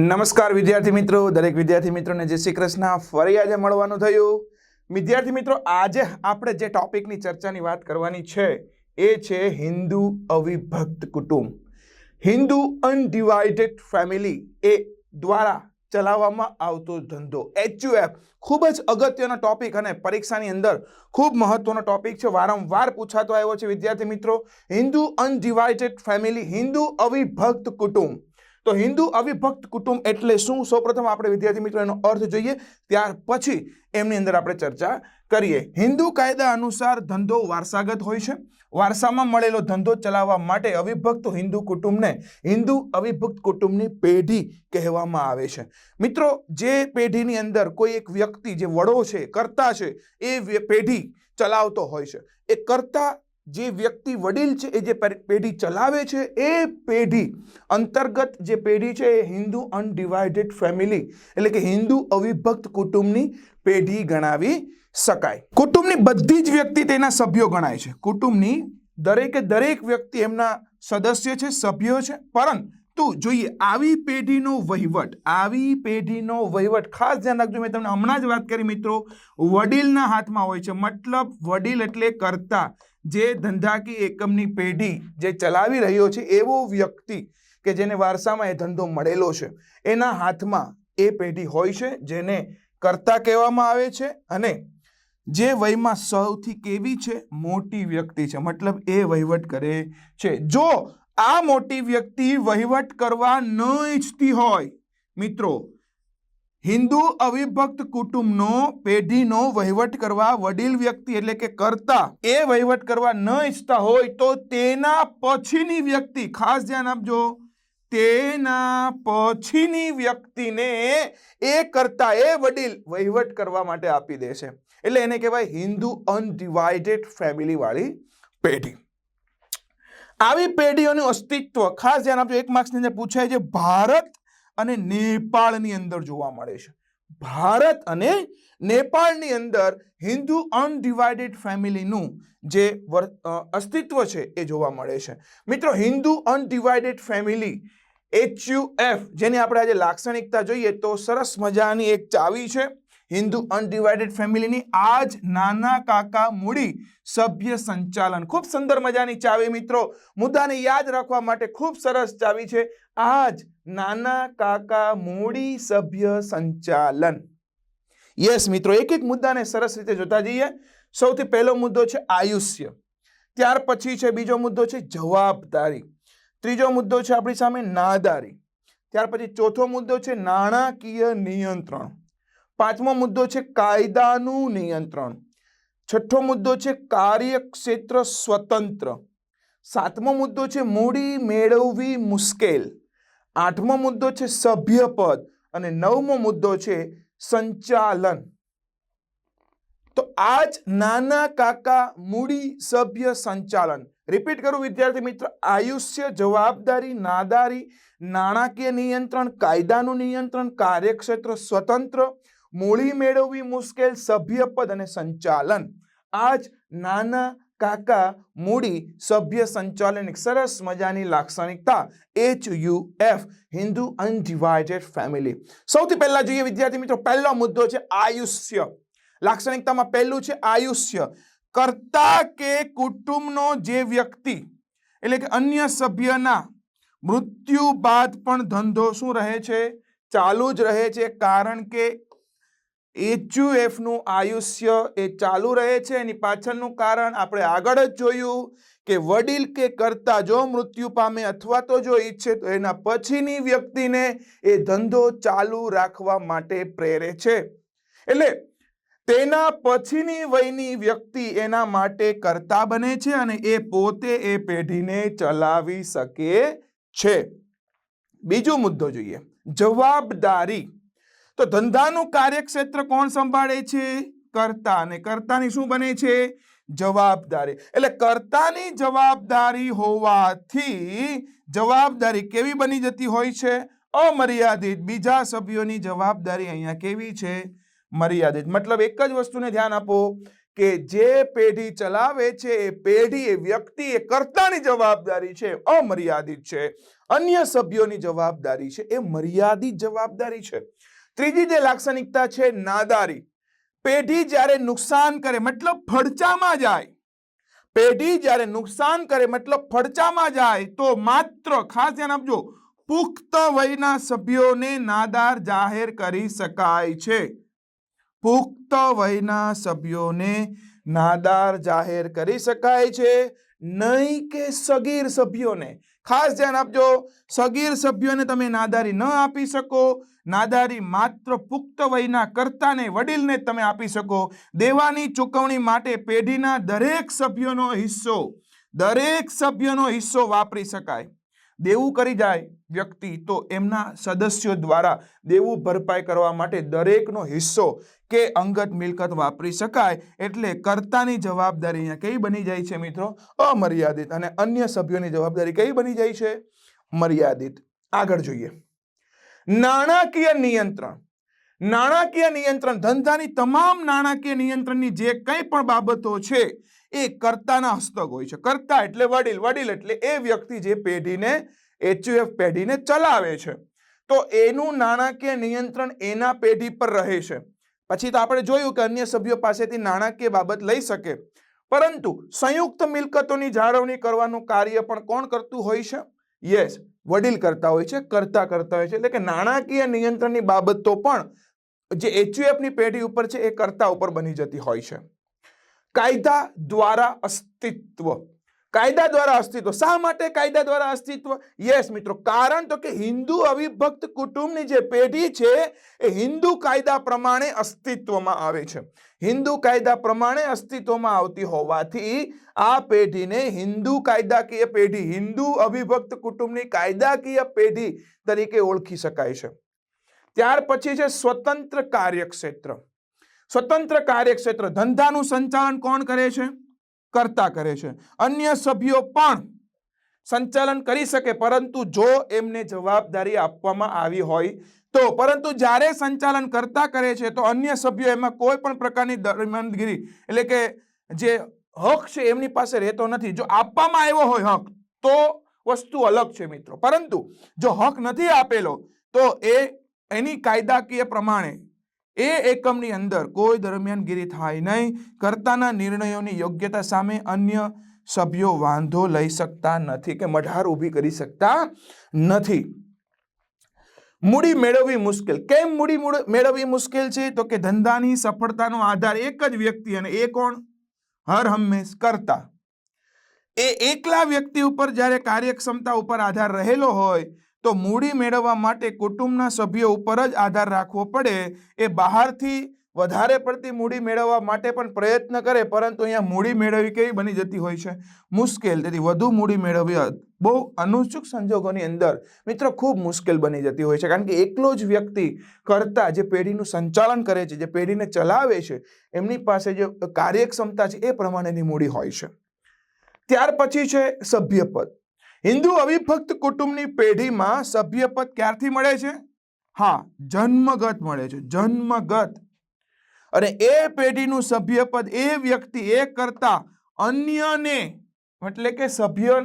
નમસ્કાર વિદ્યાર્થી મિત્રો, દરેક વિદ્યાર્થી મિત્રોને જય શ્રી કૃષ્ણ. ફરી આજે મળવાનું થયું. વિદ્યાર્થી મિત્રો, આજે આપણે જે ટોપિકની ચર્ચાની વાત કરવાની છે, એ છે હિન્દુ અવિભક્ત કુટુંબ. હિન્દુ અનડિવાઇડેડ ફેમિલી એ દ્વારા ચલાવવામાં આવતો ધંધો. એચયુએફ ખૂબ જ અગત્યનો ટોપિક અને પરીક્ષાની અંદર ખૂબ મહત્વનો ટોપિક છે. વારંવાર પૂછાતો આવ્યો છે વિદ્યાર્થી મિત્રો, હિન્દુ અનડિવાઇડેડ ફેમિલી હિન્દુ અવિભક્ત કુટુંબ. તો હિન્દુ અવિભક્ત કુટુંબ એટલે શું? સૌપ્રથમ આપણે વિદ્યાર્થી મિત્રો, એનો અર્થ જોઈએ. ત્યાર પછી એમની અંદર આપણે ચર્ચા કરીએ. હિન્દુ કાયદા અનુસાર ધંધો વારસાગત હોય છે. વારસામાં મળેલો ધંધો ચલાવવા માટે અવિભક્ત હિન્દુ કુટુંબને હિન્દુ અવિભક્ત કુટુંબની પેઢી કહેવામાં આવે છે. મિત્રો, જે પેઢીની અંદર કોઈ એક વ્યક્તિ જે વડો છે, કરતા છે, એ પેઢી ચલાવતો હોય છે. એ કરતા જે વ્યક્તિ વડીલ છે, એ જે પેઢી ચલાવે છે, એ પેઢી અંતર્ગત જે પેઢી છે, એ હિન્દુ અનડિવાઇડેડ ફેમિલી એટલે કે હિન્દુ અવિભક્ત કુટુંબની પેઢી ગણાવી શકાય. કુટુંબની બધી જ વ્યક્તિ તેના સભ્યો ગણાય છે. કુટુંબની દરેકે દરેક વ્યક્તિ એમના સદસ્ય છે, સભ્યો છે પરંતુ જોઈએ, આવી પેઢીનો વહીવટ, આવી પેઢીનો વહીવટ, ખાસ ધ્યાન રાખજો, મેં તમને હમણાં જ વાત કરી મિત્રો, વડીલના હાથમાં હોય છે, મતલબ વડીલ એટલે કરતા. જે ધંધાકીય એકમની પેઢી જે ચલાવી રહ્યો છે, એવો વ્યક્તિ કે જેને વારસામાં એ ધંધો મળેલો છે, એના હાથમાં એ પેઢી હોય છે, જેને કરતા કહેવામાં આવે છે અને જે વયમાં સૌથી કેવી છે, મોટી વ્યક્તિ છે. મતલબ એ વહીવટ કરે છે. જો આ મોટી વ્યક્તિ વહીવટ કરવા ન ઈચ્છતી હોય, મિત્રો હિન્દુ અવિભક્ત કુટુંબનો પેઢીનો વહીવટ કરવા વડીલ વ્યક્તિ એટલે કે કરતા એ વહીવટ કરવા ન ઈચ્છતા હોય તો તેના પછીની વ્યક્તિ, ખાસ ધ્યાન આપજો, તેના પછીની વ્યક્તિને એ કરતા, એ વડીલ વહીવટ કરવા માટે આપી દે છે. એટલે એને કહેવાય હિન્દુ અનડિવાઇડેડ ફેમિલી વાળી પેઢી. આવી પેઢીઓનું અસ્તિત્વ, ખાસ ધ્યાન આપજો, એક માર્ક્સની અંદર પૂછાય છે, ભારત અને નેપાળની અંદર જોવા મળે છે. ભારત અને નેપાળની અંદર હિન્દુ અનડિવાઇડેડ ફેમિલીનું જે અસ્તિત્વ છે એ જોવા મળે છે. મિત્રો, હિન્દુ અનડિવાઇડેડ ફેમિલી એચયુએફ જેની આપણે આજે લાક્ષણિકતા જોઈએ તો સરસ મજાની એક ચાવી છે. હિન્દુ અનડિવાઇડેડ ફેમિલીની આજ નાના કાકા મૂડી સભ્ય સંચાલન. ખૂબ સુંદર મજાની ચાવી મિત્રો. મુદ્દાને યાદ રાખવા માટે ખૂબ સરસ ચાવી છે. આજ નાના કાકા મૂડી સભ્ય સંચાલન. યસ મિત્રો, એક એક મુદ્દાને સરસ રીતે જોતા જઈએ. સૌથી પહેલો મુદ્દો છે આયુષ્ય. ત્યાર પછી છે બીજો મુદ્દો છે જવાબદારી. ત્રીજો મુદ્દો છે આપણી સામે નાદારી. ત્યાર પછી ચોથો મુદ્દો છે નાણાકીય નિયંત્રણ. પાંચમો મુદ્દો છે કાયદાનું નિયંત્રણ. છઠ્ઠો મુદ્દો છે કાર્યક્ષેત્ર સ્વતંત્ર. સાતમો મુદ્દો છે મૂડી મેળવવી મુશ્કેલ. આઠમો મુદ્દો છે સભ્યપદ. અને નવમો મુદ્દો છે સંચાલન. તો આ જ નાના કાકા મૂડી સભ્ય સંચાલન. રિપીટ કરું વિદ્યાર્થી મિત્ર. આયુષ્ય જવાબદારી, નાદારી, નાણાકીય નિયંત્રણ, કાયદાનું નિયંત્રણ, કાર્યક્ષેત્ર સ્વતંત્ર મૂડી મેળવવી મુશ્કેલ સભ્યપદ અને સંચાલન. આ જ નાના કાકા મૂડી સભ્ય સંચાલન એક સરસ મજાની લાક્ષણિકતા. H U F Hindu undivided family સૌથી પહેલા જોઈએ વિદ્યાર્થી મિત્રો, પહેલો મુદ્દો છે આયુષ્ય. લાક્ષણિકતામાં પહેલું છે આયુષ્ય. કરતા કે કુટુંબનો જે વ્યક્તિ, એટલે કે અન્ય સભ્યના મૃત્યુ બાદ પણ ધંધો શું રહે છે? ચાલુ જ રહે છે કારણ કે એચયુએફનું આયુષ્ય એ ચાલુ રહે છે. એની પાછળનું કારણ આપણે આગળ જ જોયું કે વડીલ કે કરતા જો મૃત્યુ પામે અથવા તો જો ઈચ્છે તો એના પછીની વ્યક્તિને એ ધંધો ચાલુ રાખવા માટે પ્રેરે છે. એટલે તેના પછીની વયની વ્યક્તિ એના માટે કરતા બને છે અને એ પોતે એ પેઢીને ચલાવી શકે છે. બીજો મુદ્દો જોઈએ. જવાબદારી તો ધંધાનું કાર્યક્ષેત્ર કોણ સંભાળે છે? કરતા. અને કરતાની શું બને છે? જવાબદારી. એટલે કરતાની જવાબદારી હોવાથી જવાબદારી કેવી બની જતી હોય છે? અમર્યાદિત. બીજા સભ્યોની જવાબદારી અહીંયા કેવી છે? મર્યાદિત. મતલબ એક જ વસ્તુને ધ્યાન આપો કે જે પેઢી ચલાવે છે, એ પેઢી, એ વ્યક્તિ, એ કરતાની જવાબદારી છે, અમર્યાદિત છે. અન્ય સભ્યોની જવાબદારી છે, એ મર્યાદિત જવાબદારી છે. ત્રીજી જે લાક્ષણિકતા છે નાદારી, પેઢી જ્યારે નુકસાન કરે, મતલબ ફડચામાં જાય. પેઢી જ્યારે નુકસાન કરે, મતલબ ફડચામાં જાય, તો માત્ર, ખાસ ધ્યાન આપજો, પુખ્ત વયના સભ્યોને નાદાર જાહેર કરી શકાય છે. પુખ્ત વયના સભ્યોને નાદાર જાહેર કરી શકાય છે. નહીં કે સગીર સભ્યોને. ખાસ ધ્યાન આપજો. સગીર સભ્યોને તમે નાદારી ન આપી શકો. નાદારી માત્ર પુખ્ત વયના કર્તાને, વડીલને તમે આપી શકો. દેવાની ચૂકવણી માટે પેઢીના દરેક સભ્યોનો હિસ્સો, દરેક સભ્યનો હિસ્સો વાપરી શકાય. દેવું કરી જાય વ્યક્તિ, તો એમના સદસ્યો દ્વારા દેવું ભરપાઈ કરવા માટે દરેકનો હિસ્સો કે અંગત મિલકત વાપરી શકાય એટલે કર્તાની જવાબદારી અહીંયા કઈ બની જાય છે મિત્રો? અમર્યાદિત. અને અન્ય સભ્યોની જવાબદારી કઈ બની જાય છે? મર્યાદિત. આગળ જોઈએ. નાણાકીય નિયંત્રણ. નાણાકીય નિયંત્રણ ધંધાની તમામ નાણાકીય નિયંત્રણની જે કંઈ પણ બાબતો છે એ કર્તાના હસ્તક હોય છે. કર્તા એટલે વડીલ. વડીલ એટલે એ વ્યક્તિ જે પેઢીને એચયુએફ પેઢીને ચલાવે છે. તો એનું નાણાકીય નિયંત્રણ એના પેઢી પર રહે છે. પછી તો આપણે જોયું કે અન્ય સભ્યો પાસેથી નાણાકીય બાબત લઈ શકે. પરંતુ સંયુક્ત મિલકતોની જાળવણી કરવાનું કાર્ય પણ કોણ કરતું હોય છે? યસ વડીલ કરતા હોય છે, કરતા કરતા હોય છે. એટલે કે નાણાકીય નિયંત્રણની બાબતો પણ જે એચયુએફની પેઢી ઉપર છે, એ કરતા ઉપર બની જતી હોય છે. કાયદા દ્વારા અસ્તિત્વ. કાયદા દ્વારા અસ્તિત્વ. શા માટે કાયદા દ્વારા અસ્તિત્વ? યસ મિત્રો, કારણ તો કે હિન્દુ અવિભક્ત કુટુંબની જે પેઢી છે, એ હિન્દુ કાયદા પ્રમાણે અસ્તિત્વમાં આવે છે. હિન્દુ કાયદા પ્રમાણે અસ્તિત્વમાં આવતી હોવાથી આ પેઢીને હિન્દુ કાયદાકીય પેઢી, હિન્દુ અવિભક્ત કુટુંબની કાયદાકીય પેઢી તરીકે ઓળખી શકાય છે. ત્યાર પછી છે સ્વતંત્ર કાર્યક્ષેત્ર. સ્વતંત્ર કાર્યક્ષેત્ર. ધંધાનું સંચાલન કોણ કરે છે? કરતા કરે છે. અન્ય સભ્યો પણ સંચાલન કરી શકે, પરંતુ જો એમને જવાબદારી આપવામાં આવી હોય તો. પરંતુ જ્યારે સંચાલન કરતા કરે છે, તો અન્ય સભ્યો એમાં કોઈ પણ પ્રકારની દરમિયાનગીરી એટલે કે જે હક છે, એમની પાસે રહેતો નથી. જો આપવામાં આવ્યો હોય હક, તો વસ્તુ અલગ છે મિત્રો. પરંતુ જો હક નથી આપેલો, તો એ એની કાયદાકીય પ્રમાણે એ એકમની અંદર કોઈ દરમિયાનગીરી થાય નહીં. કરતાના નિર્ણયોની યોગ્યતા સામે અન્ય સભ્યો વાંધો લઈ શકતા નથી કે મઢાર ઊભી કરી શકતા નથી. મૂડી મેળવવી મુશ્કેલ. કેમ મૂડી મેળવવી મુશ્કેલ છે? તો કે ધંધાની સફળતાનો આધાર એક જ વ્યક્તિ અને એ કોણ? હર હંમેશ કરતા. એ એકલા વ્યક્તિ ઉપર જ્યારે કાર્યક્ષમતા ઉપર આધાર રહેલો હોય તો મૂડી મેળવવા માટે કુટુંબના સભ્યો ઉપર જ આધાર રાખવો પડે. એ બહારથી વધારે પડતી મૂડી મેળવવા માટે પણ પ્રયત્ન કરે, પરંતુ અહીંયા મૂડી મેળવવી કેવી બની જતી હોય છે? મુશ્કેલ. તેથી વધુ મૂડી મેળવવી બહુ અનુચુક સંજોગોની અંદર મિત્રો ખૂબ મુશ્કેલ બની જતી હોય છે. કારણ કે એકલો જ વ્યક્તિ કરતા જે પેઢીનું સંચાલન કરે છે, જે પેઢીને ચલાવે છે, એમની પાસે જે કાર્યક્ષમતા છે એ પ્રમાણેની મૂડી હોય છે. ત્યાર પછી છે સભ્યપદ. હિન્દુ અવિભક્ત કુટુંબની પેઢીમાં સભ્યપદ ક્યારથી મળે છે? હા, જન્મગત મળે છે, જન્મગત. અને એ પેઢીનું સભ્યપદ એ વ્યક્તિ એ કરતા અન્યને, એટલે કે સભ્ય,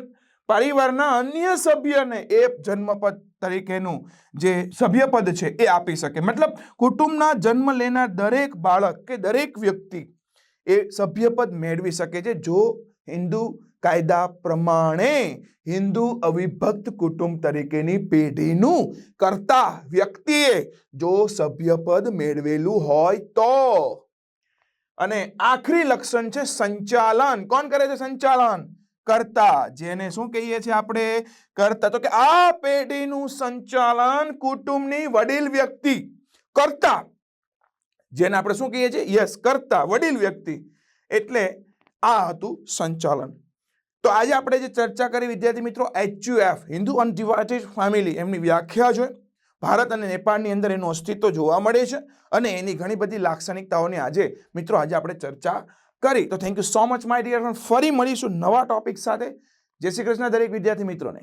પરિવારના અન્ય સભ્યને એ જન્મપદ તરીકેનું જે સભ્યપદ છે એ આપી શકે. મતલબ કુટુંબના જન્મ લેનાર દરેક બાળક કે દરેક વ્યક્તિ એ સભ્યપદ મેળવી શકે છે. જો હિન્દુ કાયદા પ્રમાણે હિન્દુ અવિભક્ત કુટુંબ તરીકેની પેઢીનું કરતા વ્યક્તિએ જો સભ્યપદ મેળવેલું હોય તો. અને આખરી લક્ષણ છે સંચાલન. કોણ કરે છે સંચાલન? કરતા. જેને શું કહીએ છીએ આપણે? કરતા. તો કે આ પેઢીનું સંચાલન કુટુંબની વડીલ વ્યક્તિ. કરતા. જેને આપણે શું કહીએ છીએ? યસ, કરતા. વડીલ વ્યક્તિ. એટલે આ હતું સંચાલન. તો આજે આપણે જે ચર્ચા કરી, વિદ્યાર્થી મિત્રો એચયુએફ હિન્દુ અનડિવાઇડેડ ફેમિલી એમની વ્યાખ્યા છે ભારત અને નેપાળની અંદર એનું અસ્તિત્વ જોવા મળે છે અને એની ઘણી બધી લાક્ષણિકતાઓની આજે મિત્રો, આજે આપણે ચર્ચા કરી. તો thank you so much my dear ફરી મળીશું નવા ટોપિક સાથે. જય શ્રી કૃષ્ણ, દરેક વિદ્યાર્થી મિત્રોને.